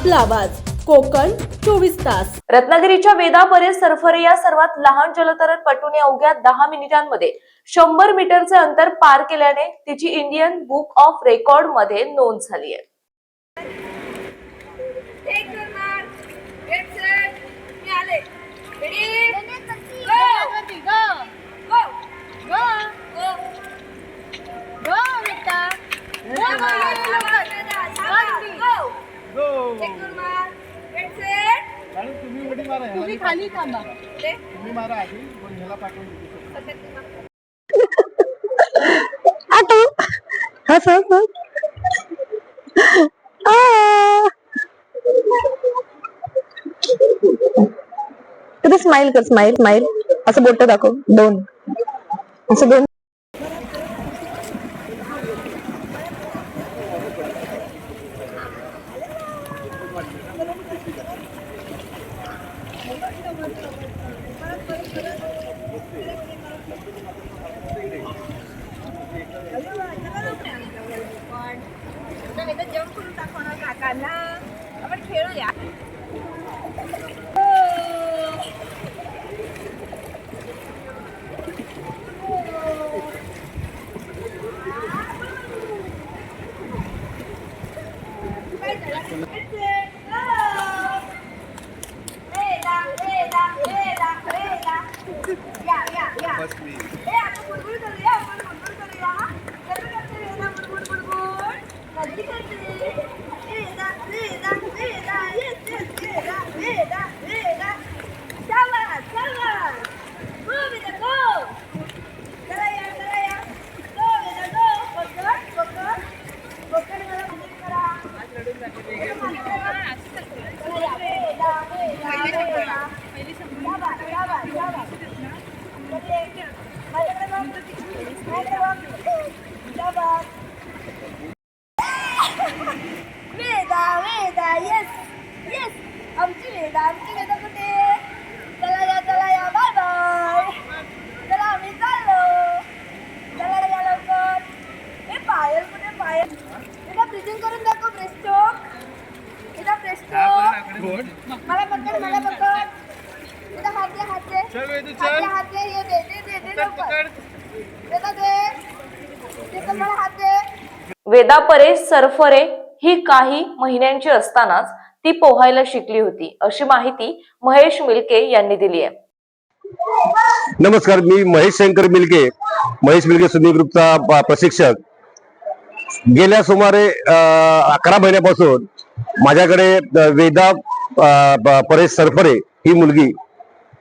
आपला आवाज. कोकण चोवीस तास. रत्नागिरीच्या वेदा परेश सरफरे या सर्वात लहान जलतरण पटूने अवघ्या दहा मिनिटांमध्ये शंभर मीटरचे अंतर पार केल्याने तिची इंडियन बुक ऑफ रेकॉर्डमध्ये नोंद झाली आहे. एक दोन मार गेट सेट मी आले रेडी गो गो गो गो गो बेटा गो एक दोन मार गेट सेट आणि तुम्ही उडी मारा तुम्ही खाली थांबा. तुम्ही मारा आधी पण ह्याला पाठवून हस कधी स्माइल कर स्माइल स्माइल असं बोट दाखव. दोन. असं दोन पण एकदा जंप करून दाखवणार काकांना आपण खेळूया काय झालं? वेदा, वेदा, वेदा, वेदा. या, या, या. ए, आपण बुडबुड करूया, आपण बुडबुड करूया. कसं करते वेदा बुडबुड, बुडबुड? कधी करते? वेदा, वेदा, वेदा. Yes, yes, Veda, Veda, Veda. शाबास, शाबास. Go, Veda, go. चला या, चला या. Go, Veda, go. पकड, पकड. पकड मला मदत करा. चला या, वेदा, वेदा, वेदा. शाबास, शाबास, शाबास. माझ्याकडे बघ. माझ्याकडे बघ. शाबास. वेदा वेदा येस येस आमची वेदा आमची वेदा कुठे चला या चला या बाय बाय चला आम्ही चाललो चला या लवकर हे पायल कुठे पायल एकदा ब्रिजिंग करून दाखव ब्रेस्टोक एकदा ब्रेस्टोक मला पकड मला पकड हात दे हात दे चल वेदू, चल. हात दे ये दे दे दे दे पकड, लवकर. एकदा दे. मला हात दे. वेदा परेश सरफरे ही काही महिन्यांची असतानाच ती पोहायला शिकली होती अशी माहिती महेश मिल्के यांनी दिली आहे. नमस्कार मी महेश शंकर मिलके महेश मिलके स्विमिंग ग्रुपचा प्रशिक्षक. गेल्या सुमारे अकरा महिन्यापासून माझ्याकडे वेदा परेश सरफरे ही मुलगी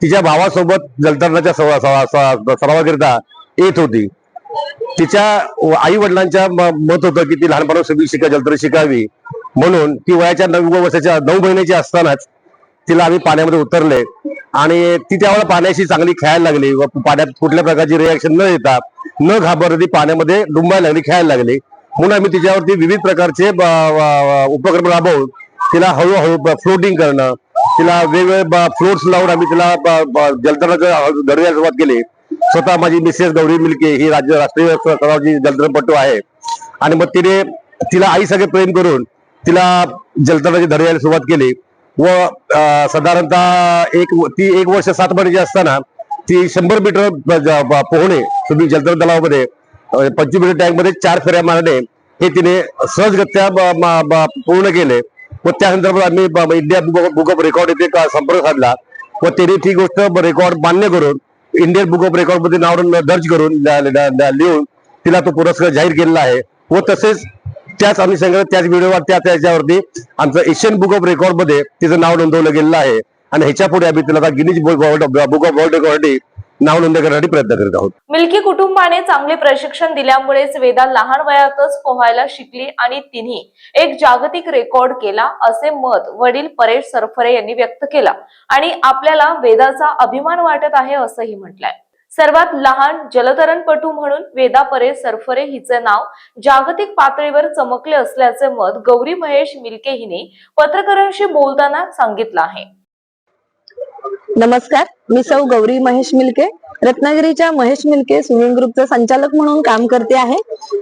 तिच्या भावासोबत जलतरणाच्या सरावाकरिता येत होती. तिच्या आई वडिलांच्या मत होतं की ती लहानपणा स्विमिंग शिका जलतरण शिकावी. म्हणून ती वयाच्या नऊ वर्षाच्या नऊ महिन्याची असतानाच तिला आम्ही पाण्यामध्ये उतरले आणि ती त्यावेळेला पाण्याशी चांगली खेळायला लागली व पाण्यात कुठल्या प्रकारची रिॲक्शन न येता न घाबरता ती पाण्यामध्ये डुंबायला लागली खेळायला लागली. हो म्हणून आम्ही तिच्यावरती विविध प्रकारचे ब- उपक्रम राबवून तिला हळूहळू फ्लोटिंग करणं तिला वेगवेगळे फ्लोट्स लावून आम्ही तिला ब- ब- जलतरणाचं घडवायला सुरुवात केली. स्वतः माझी मिसेस गौरी मिल्के ही राज्य राष्ट्रीय स्तरावरची जलतरणपटू आहे. आणि मग तिने तिला आई सगळे प्रेम करून तिला जलतरणाची धडे सुरुवात केली. व साधारणतः एक ती एक वर्ष सात महिन्याची असताना ती शंभर मीटर पोहणे तुम्ही जलतरण तलावामध्ये म्हणजे पंचवीस मिनिट टँकमध्ये चार फेऱ्या मारणे हे तिने सहजगत्या ब- ब- पूर्ण केले. व त्या संदर्भात आम्ही ब- India book book of record येथे संपर्क साधला. व त्यांनी ती गोष्ट रेकॉर्ड मान्य करून इंडियन बुक ऑफ रेकॉर्डमध्ये नाव दर्ज करून लिहून तिला तो पुरस्कार जाहीर केलेला आहे. व तसेच त्याच अनुषंगाने त्याच व्हिडिओवर त्या त्याच्यावरती आमचं एशियन बुक ऑफ रेकॉर्डमध्ये तिचं नाव नोंदवलं गेलेलं आहे. आणि ह्याच्या पुढे आम्ही तिला Guinness book of world record नाव नोंदणी करण्यासाठी प्रयत्न करीत आहोत. मिल्की कुटुंबाने चांगले प्रशिक्षण दिल्यामुळेच वेदा लहान वयातच पोहायला शिकली आणि तिन्ही एक जागतिक रेकॉर्ड केला असे मत वडील परेश सरफरे यांनी व्यक्त केला. आणि आपल्याला वेदाचा अभिमान वाटत आहे असंही म्हटलंय. सर्वात लहान जलतरणपटू म्हणून वेदा परेश सरफरे हिचे नाव जागतिक पातळीवर चमकले असल्याचे मत गौरी महेश मिल्के हिने पत्रकारांशी बोलताना सांगितलं आहे. नमस्कार मी सौ गौरी महेश मिलके. रत्नागिरीच्या महेश मिल्के स्विमिंग ग्रुपचं संचालक म्हणून काम करते आहे.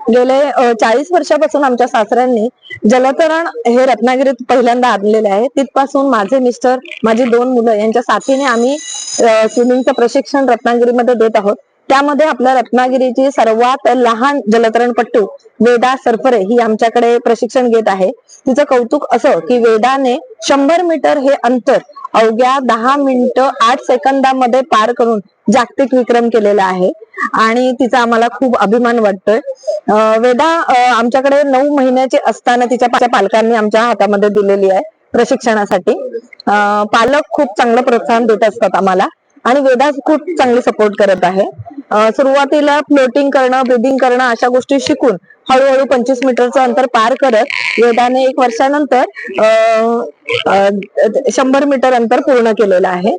गेले चाळीस वर्षापासून आमच्या सासऱ्यांनी जलतरण हे रत्नागिरीत पहिल्यांदा आणलेले आहे. तिथपासून माझे मिस्टर माझी दोन मुलं यांच्या साथीने आम्ही स्विमिंगचं प्रशिक्षण रत्नागिरीमध्ये देत आहोत. त्यामध्ये आपल्या रत्नागिरीची सर्वात लहान जलतरणपट्टू वेदा सरफरे ही आमच्याकडे प्रशिक्षण घेत आहे. तिचं कौतुक असं की वेदाने शंभर मीटर हे अंतर अवघ्या दहा मिनिटं आठ सेकंदामध्ये पार करून जागतिक विक्रम केलेला आहे. आणि तिचा आम्हाला खूप अभिमान वाटतोय. वेदा आमच्याकडे नऊ महिन्याची असताना तिच्या पालकांनी आमच्या हातामध्ये दिलेली आहे प्रशिक्षणासाठी. पालक खूप चांगलं प्रोत्साहन देत असतात आम्हाला. आणि वेदा खूप चांगली सपोर्ट करत आहे. सुरुवातीला फ्लोटिंग करणं ब्रिदिंग करणं अशा गोष्टी शिकून हळूहळू पंचवीस मीटरचं अंतर पार करत वेदाने एक वर्षानंतर शंभर मीटर अंतर पूर्ण केलेलं आहे.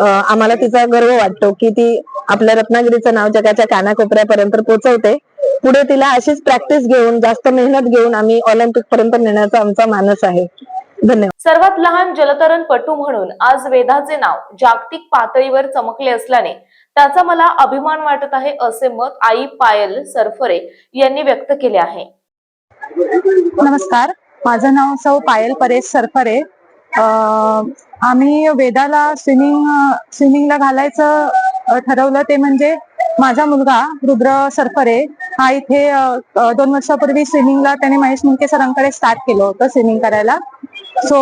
आम्हाला तिचा गर्व वाटतो की ती आपल्या रत्नागिरीचं नाव जगाच्या कानाकोपऱ्यापर्यंत पोहोचवते पुढे तिला अशीच प्रॅक्टिस घेऊन जास्त मेहनत घेऊन आम्ही ऑलिम्पिक पर्यंत नेण्याचा आमचा मानस आहे. धन्यवाद. सर्वात लहान जलतरणपटू म्हणून आज वेदाचे नाव जागतिक पातळीवर चमकले असल्याने त्याचा मला अभिमान वाटत आहे असे मत आई पायल सरफरे यांनी व्यक्त केले आहे. नमस्कार. माझं नाव सौ पायल परेश सरफरे. आम्ही वेदाला स्विमिंग स्विमिंगला घालायचं ठरवलं ते म्हणजे माझा मुलगा रुद्र सरफरे हा इथे दोन वर्षापूर्वी स्विमिंगला त्याने महेश मुंडके सरांकडे स्टार्ट केलं होतं स्विमिंग करायला. सो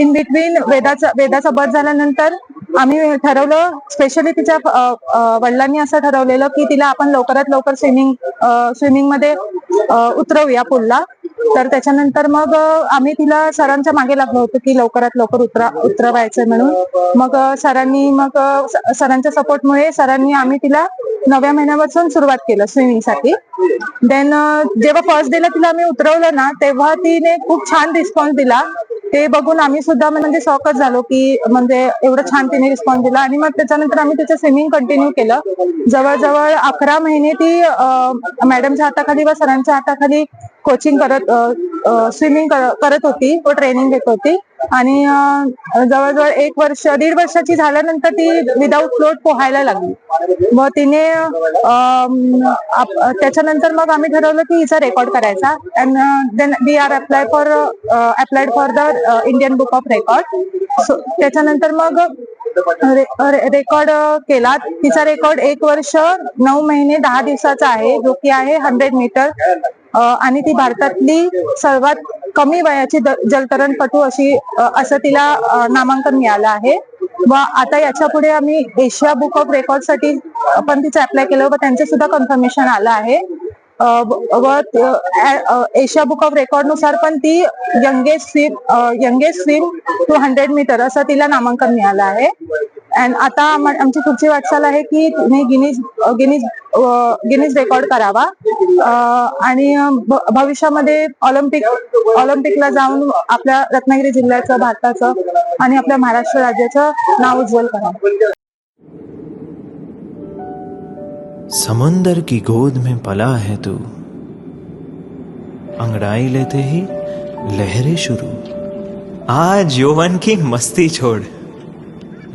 इन बिटवीन वेदाचा वेदाचा बर्थ झाल्यानंतर आम्ही ठरवलं स्पेशली तिच्या वडिलांनी असं ठरवलेलं की तिला आपण लवकरात लवकर स्विमिंग स्विमिंगमध्ये उतरवूया पुलला. तर त्याच्यानंतर मग आम्ही तिला सरांच्या मागे लागलो होतो की लवकरात लवकर उतरा उतरवायचं म्हणून. मग सरांनी मग सरांच्या सपोर्टमुळे सरांनी आम्ही तिला नवव्या महिन्यापासून सुरुवात केलं स्विमिंगसाठी देन जेव्हा फर्स्ट डेला तिला आम्ही उतरवलं ना तेव्हा तिने खूप छान रिस्पॉन्स दिला. ते बघून आम्ही सुद्धा म्हणजे शॉकच झालो की म्हणजे एवढं छान तिने रिस्पॉन्स दिला. आणि मग त्याच्यानंतर आम्ही त्याचं स्विमिंग कंटिन्यू केलं. जवळजवळ अकरा महिने ती मॅडमच्या हाताखाली व सरांच्या हाताखाली कोचिंग करत स्विमिंग करत होती व ट्रेनिंग घेत होती. आणि जवळजवळ एक वर्ष दीड वर्षाची झाल्यानंतर ती विदाऊट फ्लोट पोहायला लागली. मग तिने त्याच्यानंतर मग आम्ही ठरवलं की हिचा रेकॉर्ड करायचा. And then we are apply for applied for the Indian book of record so त्याच्यानंतर मग रेकॉर्ड केला. तिचा रेकॉर्ड एक वर्ष नऊ महिने दहा दिवसाचा आहे. जो की आहे हंड्रेड मीटर आणि ती भारतातली सर्वात कमी वयाची जलतरणपटू अशी असं तिला नामांकन मिळालं आहे. व आता याच्यापुढे आम्ही एशिया बुक ऑफ रेकॉर्डसाठी पण तिचं अप्लाय केलं व त्यांचं सुद्धा कन्फर्मेशन आलं आहे. व एशिया बुक ऑफ रेकॉर्डनुसार पण ती youngest swim youngest swim two hundred metre असं तिला नामांकन मिळालं आहे. अँड आता आमची पुढची वाटचाल आहे की तुम्ही गिनीज गिनीज गिनीज रेकॉर्ड करावा. आणि भविष्यामध्ये ऑलिम्पिक ऑलिम्पिकला जाऊन आपल्या रत्नागिरी जिल्ह्याचं भारताचं आणि आपल्या महाराष्ट्र राज्याचं नाव उज्ज्वल करावं. समुंदर की गोद में पला है तू। अंगड़ाई लेते ही लहरें शुरू। आज यौवन की मस्ती छोड़।